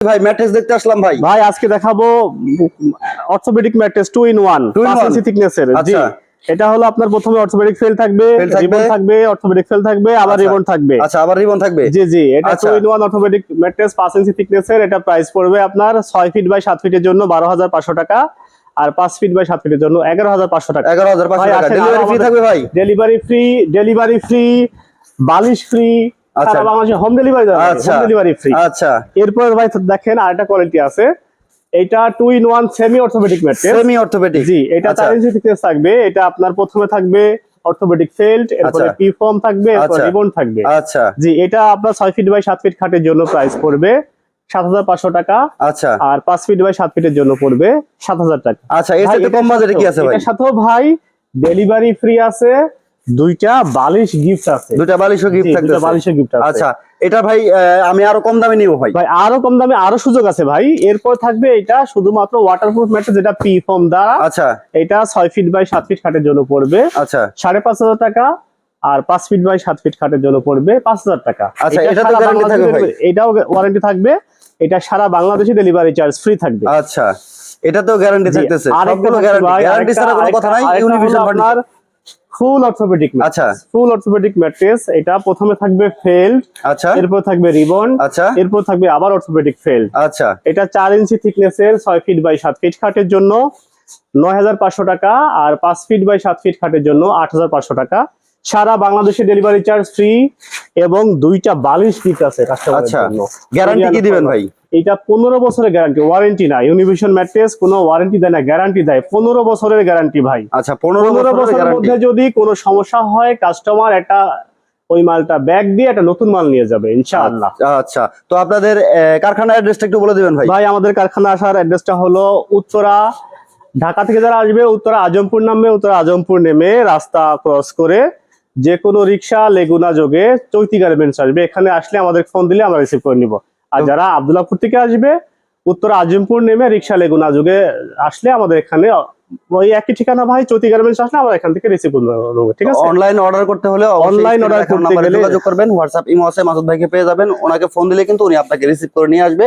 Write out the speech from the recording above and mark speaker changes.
Speaker 1: ভাই ম্যাট্রেস দেখতে আসলাম ভাই
Speaker 2: ভাই আজকে দেখাবো অর্থোপেডিক ম্যাট্রেস ইন জি
Speaker 1: আচ্ছা।
Speaker 2: এটা হলো আপনার প্রথমে অর্থোপেডিক ফেল থাকবে
Speaker 1: থাকবে।
Speaker 2: রিবন থাকবে অর্থোপেডিক ফেল থাকবে আবার। রিবন থাকবে
Speaker 1: আচ্ছা আবার রিবন থাকবে
Speaker 2: জি জি এটা। In one orthopaedic mattress inch এটা প্রাইস পড়বে আপনার ছয় ফিট বাই সাত ফিটের জন্য বারো হাজার পাঁচশো টাকা আর পাঁচ ফিট বাই সাত ফিটের জন্য এগারো হাজার পাঁচশো টাকা
Speaker 1: এগারো হাজার পাঁচশো
Speaker 2: ভাই,
Speaker 1: টাকা ডেলিভারি ফ্রি থাকবে ভাই
Speaker 2: ডেলিভারি ফ্রি ডেলিভারি ফ্রি বালিশ ফ্রি। সারা বাংলাদেশে হোম ডেলিভারি
Speaker 1: আচ্ছা।
Speaker 2: হোম ডেলিভারি ফ্রি
Speaker 1: আচ্ছা।
Speaker 2: এরপর ভাই দেখেন আরেকটা কোয়ালিটি আছে। এটা two in one semi orthopaedic mattress
Speaker 1: semi orthopaedic
Speaker 2: জি এটা
Speaker 1: আচ্ছা।
Speaker 2: চার ইঞ্চি thickness থাকবে। এটা আপনার প্রথমে থাকবে অর্থোপেডিক ফেল্ট এরপরে
Speaker 1: আচ্ছা।
Speaker 2: পি ফর্ম থাকবে এরপর
Speaker 1: আচ্ছা।
Speaker 2: রিবন থাকবে।
Speaker 1: আচ্ছা।
Speaker 2: জি এটা আপনার ছয় ফিট বাই সাত ফিট খাটের জন্য প্রাইস পড়বে। সাত হাজার পাঁচশো টাকা।
Speaker 1: আচ্ছা।
Speaker 2: আর পাঁচ ফিট বাই সাত ফিটের জন্য পড়বে সাত হাজার টাকা।
Speaker 1: আচ্ছা এর সাথে কম বাজেটে কি আছে ভাই?
Speaker 2: সাথেও ভাই ডেলিভারি ফ্রি আছে। দুইটা বালিশ গিফট আছে।
Speaker 1: দুইটা বালিশও
Speaker 2: জি,
Speaker 1: গিফট
Speaker 2: দুইটা
Speaker 1: থাকতেছে।
Speaker 2: বালিশের গিফট আছে।
Speaker 1: আচ্ছা এটা ভাই আমি আরও কম দামে নিব ভাই।
Speaker 2: ভাই আরও কম দামে আরও সুযোগ আছে ভাই। এরপর থাকবে এটা শুধুমাত্র ওয়াটারপ্রুফ ম্যাট্রেস যেটা পি ফর্ম দ্বারা।
Speaker 1: আচ্ছা।
Speaker 2: এটা ছয় ফিট বাই সাত ফিট খাটের জন্য পড়বে।
Speaker 1: আচ্ছা।
Speaker 2: সাড়ে পাঁচ হাজার টাকা আর পাঁচ ফিট বাই সাত ফিট খাটের জন্য পড়বে পাঁচ হাজার টাকা।
Speaker 1: আচ্ছা,
Speaker 2: এটা
Speaker 1: তো
Speaker 2: বাংলাদেশে
Speaker 1: থাকবে ভাই?
Speaker 2: এটাও ওয়ারেন্টি থাকবে। এটা সারা বাংলাদেশে ডেলিভারি চার্জ ফ্রি থাকবে।
Speaker 1: আচ্ছা এটাতেও গ্যারান্টি
Speaker 2: জি,
Speaker 1: থাকতেছে। সবগুলো গ্যারান্টি গ্যারান্টি ছাড়া কোনো কথা নাই ইউনিভিশন
Speaker 2: ফুল অর্থোপেডিক
Speaker 1: আচ্ছা।
Speaker 2: ফুল অর্থোপেডিক ম্যাট্রেস এটা প্রথমে থাকবে ফেল্ড
Speaker 1: আচ্ছা।
Speaker 2: এরপর থাকবে রিবন
Speaker 1: আচ্ছা।
Speaker 2: এরপর থাকবে আবার অর্থোপেডিক ফেল্ড
Speaker 1: আচ্ছা।
Speaker 2: এটা চার ইঞ্চি থিকনেসের ছয় ফিট বাই সাত ফিট খাটের জন্য নয় হাজার পাঁচশো টাকা আর পাঁচ ফিট বাই সাত ফিট খাটের জন্য আট হাজার পাঁচশো টাকা। সারা বাংলাদেশে ডেলিভারি চার্জ ফ্রি এবং দুইটা বালিশ গিফট আছে কাস্টমারের
Speaker 1: আচ্ছা।
Speaker 2: জন্য।
Speaker 1: গ্যারান্টি কি দিবেন ভাই?
Speaker 2: এটা পনেরো বছরের গ্যারান্টি ওয়ারেন্টি না ইউনিভিশন ম্যাট্রেস কোনো ওয়ারেন্টি দেয় না গ্যারান্টি দেয়। পনেরো বছরের গ্যারান্টি ভাই।
Speaker 1: আচ্ছা পনেরো বছরের
Speaker 2: মধ্যে যদি কোনো সমস্যা হয় কাস্টমার একটা ওই মালটা ব্যাগ দিয়ে একটা নতুন মাল নিয়ে যাবে ইনশাআল্লাহ।
Speaker 1: আচ্ছা তো আপনাদের কারখানার অ্যাড্রেসটা একটু বলে দিবেন ভাই।
Speaker 2: ভাই আমাদের কারখানা আসার অ্যাড্রেসটা হলো উত্তরা ঢাকা থেকে যারা আসবে উত্তরা আজমপুর নামবে উত্তরা আজমপুর নেমে রাস্তা ক্রস করে যে কোনো রিক্সা লেগুনা যোগে চৈতি গার্মেন্টস আসবে। এখানে আসলে আমাদের ফোন দিলে আমরা রিসিভ করে নিব। আর যারা আবদুল্লাপুর থেকে আসবে উত্তর আজিমপুর নেমে রিক্সা লেগুনা যুগে আসলে আমাদের এখানে ওই একই ঠিকানা ভাই চৈতি গার্মেন্টস আসলে আমরা এখান থেকে রিসিভ করব ঠিক আছে?
Speaker 1: অনলাইন অর্ডার করতে হলে
Speaker 2: অনলাইন অর্ডার করতে গেলে-
Speaker 1: যোগাযোগ করবেন। হোয়াটসঅ্যাপ ইমো আছে মাসুদ ভাইকে পেয়ে যাবেন। ওনাকে ফোন দিলে কিন্তু উনি আপনাকে রিসিভ করে নিয়ে আসবে।